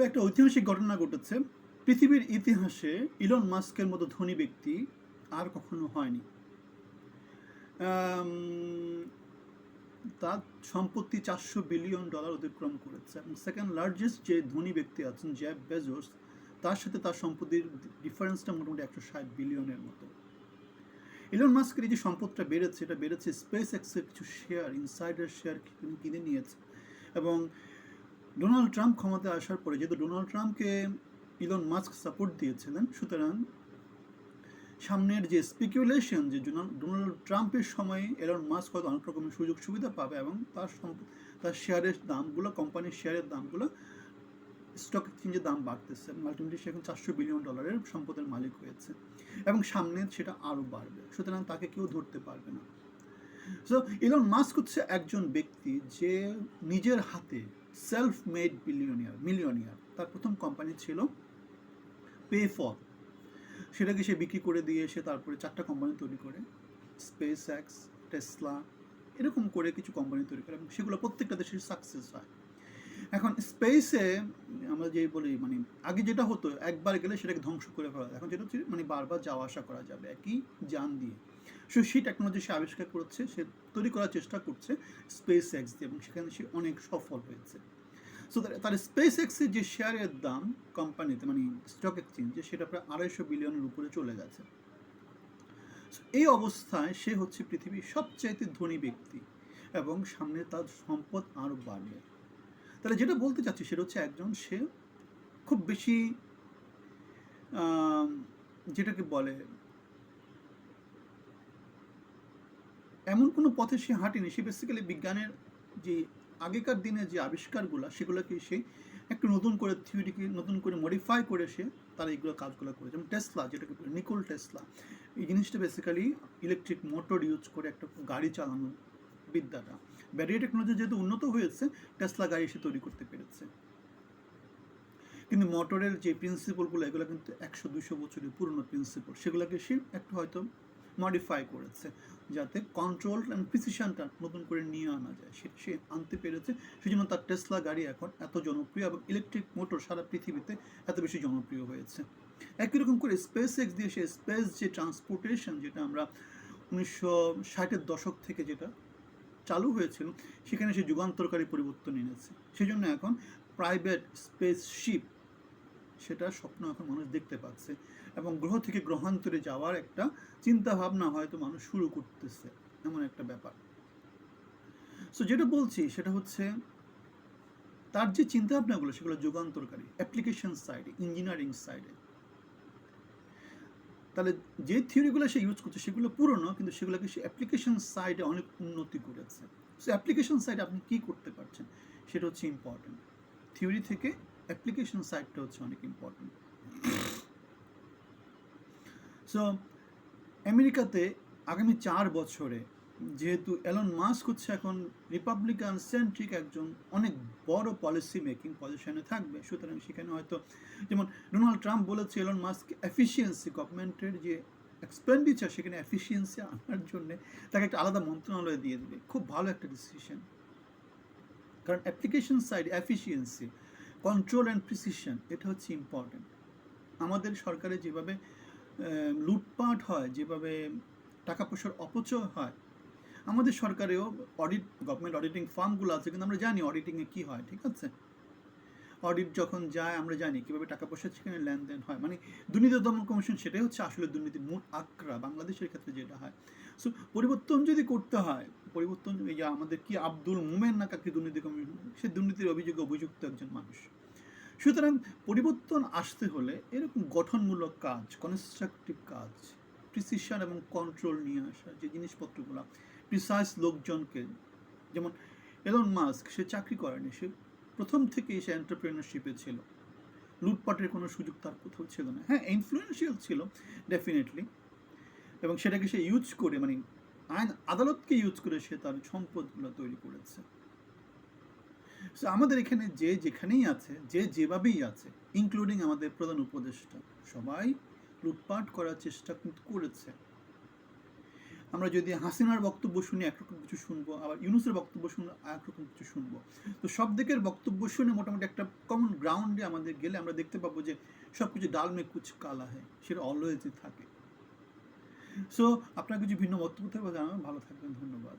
তো একটা ঐতিহাসিক ঘটনা ঘটেছে। পৃথিবীর ইতিহাসে ইলন মাস্কের মতো ধনী ব্যক্তি আর কখনো হয়নি। তার সম্পত্তি চারশো বিলিয়ন ডলার অতিক্রম করেছে এবং সেকেন্ড লার্জেস্ট যে ধনী ব্যক্তি আছেন জ্যাব বেজোস তার সাথে তার সম্পত্তির ডিফারেন্সটা মোটামুটি একশো ষাট বিলিয়নের মতো। ইলন মাস্কের যে সম্পদটা বেড়েছে, এটা বেড়েছে স্পেস এক্সের কিছু শেয়ার ইনসাইডার শেয়ার কিনে নিয়েছে। এবং ডোনাল্ড ট্রাম্প ক্ষমতায় আসার পরে, যেহেতু ডোনাল্ড ট্রাম্পকে ইলন মাস্ক সাপোর্ট দিয়েছিলেন, সুতরাং সামনের যে স্পেকুলেশন যে ডোনাল্ড ট্রাম্পের সময় এলন মাস্ক হয়তো অনেক রকমের সুযোগ সুবিধা পাবে এবং তার তার শেয়ারের দামগুলো কোম্পানির শেয়ারের দামগুলো স্টক এক্সচেঞ্জের দাম বাড়তেছে আলটিমেটলি সে এখন চারশো বিলিয়ন ডলারের সম্পদের মালিক হয়েছে এবং সামনে সেটা আরও বাড়বে, সুতরাং তাকে কেউ ধরতে পারবে না। সো ইলন মাস্ক হচ্ছে একজন ব্যক্তি যে নিজের হাতে সেলফ মেড বিলিয়নিয়ার মিলিয়নিয়ার তার প্রথম কোম্পানি ছিল পে ফল সেটাকে সে বিক্রি করে দিয়ে এসে তারপরে চারটা কোম্পানি তৈরি করে স্পেস এক্স টেসলা এরকম করে কিছু কোম্পানি তৈরি করে এবং সেগুলো প্রত্যেকটা সে সাকসেস হয়। এখন স্পেসে আমরা যে বলি মানে আগে যেটা হতো, একবার গেলে সেটাকে ধ্বংস করে ফেলা এখন যেটা হচ্ছে মানে বারবার যাওয়া আসা করা যাবে, একই যান দিয়ে। সো সেই টেকনোলজি সে আবিষ্কার করছে, সে তৈরি করার চেষ্টা করছে স্পেস এক্স দিয়ে এবং সেখানে সে অনেক সফল হয়েছে। সো তার স্পেস এক্সের যে শেয়ারের দাম কোম্পানিতে মানে স্টক এক্সচেঞ্জে সেটা প্রায় আড়াইশো বিলিয়নের উপরে চলে গেছে। এই অবস্থায় সে হচ্ছে পৃথিবীর সবচাইতে ধনী ব্যক্তি এবং সামনে তার সম্পদ আরও বাড়বে। তাহলে যেটা বলতে চাচ্ছি সেটা হচ্ছে একজন সে খুব বেশি যেটাকে বলে, এমন কোনো পথে সে হাঁটেনি। সে বেসিক্যালি বিজ্ঞানের যে আগেকার দিনে যে আবিষ্কারগুলো, সেগুলোকে সে একটু নতুন করে থিওরিকে নতুন করে মডিফাই করে সে তারা এইগুলো কাজগুলো করে যেমন টেসলা যেটাকে বলে নিকোল টেসলা এই জিনিসটা বেসিক্যালি ইলেকট্রিক মোটর ইউজ করে একটা গাড়ি চালানো বিদ্যাটা। ব্যাটারি টেকনোলজি যেহেতু উন্নত হয়েছে টেসলা গাড়ি সে তৈরি করতে পেরেছে। কিন্তু মোটরের যে প্রিন্সিপলগুলো এগুলো কিন্তু একশো দুশো বছরের পুরনো প্রিন্সিপল সেগুলোকে সে একটু হয়তো মডিফাই করেছে, যাতে কন্ট্রোল অ্যান্ড প্রিসিশনটা নতুন করে নিয়ে আনা যায়। সেটা সে আনতে পেরেছে। সেই জন্য তার টেসলা গাড়ি এখন এত জনপ্রিয় এবং ইলেকট্রিক মোটর সারা পৃথিবীতে এত বেশি জনপ্রিয় হয়েছে। একই রকম করে স্পেস এক্স দিয়ে সে স্পেস যে ট্রান্সপোর্টেশন যেটা আমরা উনিশশো ষাটের দশক থেকে যেটা চালু হয়েছিল, সেখানে সে যুগান্তরকারী পরিবর্তন এনেছে। সেই জন্য এখন প্রাইভেট স্পেস শিপ সেটা স্বপ্ন এখন মানুষ দেখতে পাচ্ছে এবং গ্রহ থেকে গ্রহান্তরে যাওয়ার একটা চিন্তা ভাবনা হয়তো মানুষ শুরু করতেছে, এমন একটা ব্যাপার। সো যেটা বলছি, সেটা হচ্ছে তার যে চিন্তা ভাবনাগুলো সেগুলো যুগান্তরকারী অ্যাপ্লিকেশন সাইডে ইঞ্জিনিয়ারিং সাইডে তাহলে যে থিওরিগুলো সে ইউজ করছে সেগুলো পুরনো, কিন্তু সেগুলোকে সে অ্যাপ্লিকেশন সাইডে অনেক উন্নতি করেছে। সো অ্যাপ্লিকেশন সাইডে আপনি কী করতে পারছেন? সেটা হচ্ছে ইম্পর্টেন্ট থিওরি থেকে অ্যাপ্লিকেশন সাইডটা হচ্ছে অনেক ইম্পর্টেন্ট সো আমেরিকাতে আগামী চার বছরে যেহেতু এলন মাস্ক হচ্ছে এখন রিপাবলিকান সেন্ট্রিক একজন অনেক বড় পলিসি মেকিং পজিশনে থাকবে। সুতরাং সেখানে হয়তো যেমন ডোনাল্ড ট্রাম্প বলেছে এলন মাস্ক এফিসিয়েন্সি গভর্নমেন্টের যে এক্সপেন্ডিচার সেখানে এফিসিয়েন্সি আনার জন্য তাকে একটা আলাদা মন্ত্রণালয় দিয়ে দেবে। খুব ভালো একটা ডিসিশন কারণ application side efficiency control and precision এটা হচ্ছে ইম্পর্ট্যান্ট আমাদের সরকারে যেভাবে লুটপাট হয়, যেভাবে টাকা পয়সার অপচয় হয় আমাদের সরকারেও অডিট গভর্নমেন্ট অডিটিং ফার্মগুলো আছে, কিন্তু আমরা জানি অডিটিংয়ে কী হয়, ঠিক আছে? অডিট যখন যায়, আমরা জানি কীভাবে টাকা পয়সা সেখানে লেনদেন হয়। মানে দুর্নীতি দমন কমিশন সেটাই হচ্ছে আসলে দুর্নীতির মূল আক্রা বাংলাদেশের ক্ষেত্রে যেটা হয়। সো পরিবর্তন যদি করতে হয়, পরিবর্তন এই যে আমাদের কি আব্দুল মোমেন না কাকে দুর্নীতি কমিশন, সে দুর্নীতির অভিযোগে অভিযুক্ত একজন মানুষ। সুতরাং পরিবর্তন আসতে হলে এরকম গঠনমূলক কাজ কনস্ট্রাকটিভ কাজ প্রিসিশন এবং কন্ট্রোল নিয়ে আসা যে জিনিসপত্রগুলো প্রিসাইজ লোকজনকে, যেমন এলন মাস্ক সে চাকরি করেনি, সে প্রথম থেকেই সে এন্টারপ্রেনারশিপে ছিল। লুটপাটের কোনো সুযোগ তার কোথাও ছিল না। হ্যাঁ ইনফ্লুয়েন্সিয়াল ছিল ডেফিনেটলি এবং সেটাকে সে ইউজ করে মানে আইন, আদালতকে ইউজ করে সে তার সম্পদগুলো তৈরি করেছে। আমাদের এখানে যে যেখানেই আছে, যে যেভাবেই আছে ইনক্লুডিং আমাদের প্রধান উপদেষ্টা, সবাই লুটপাট করার চেষ্টা কিন্তু করেছে। আমরা যদি হাসিনার বক্তব্য শুনি একরকম কিছু শুনব, আবার ইউনুসের বক্তব্য শুনে একরকম কিছু শুনব। তো সব দিকের বক্তব্য শুনে মোটামুটি একটা কমন গ্রাউন্ডে আমাদের গেলে আমরা দেখতে পাবো যে সব কিছু ডাল মে কুচ কালা হয় সেটা অলওয়েজই থাকে। সো আপনার কিছু ভিন্ন বক্তব্য থাকবে জানাবেন। ভালো থাকবেন, ধন্যবাদ।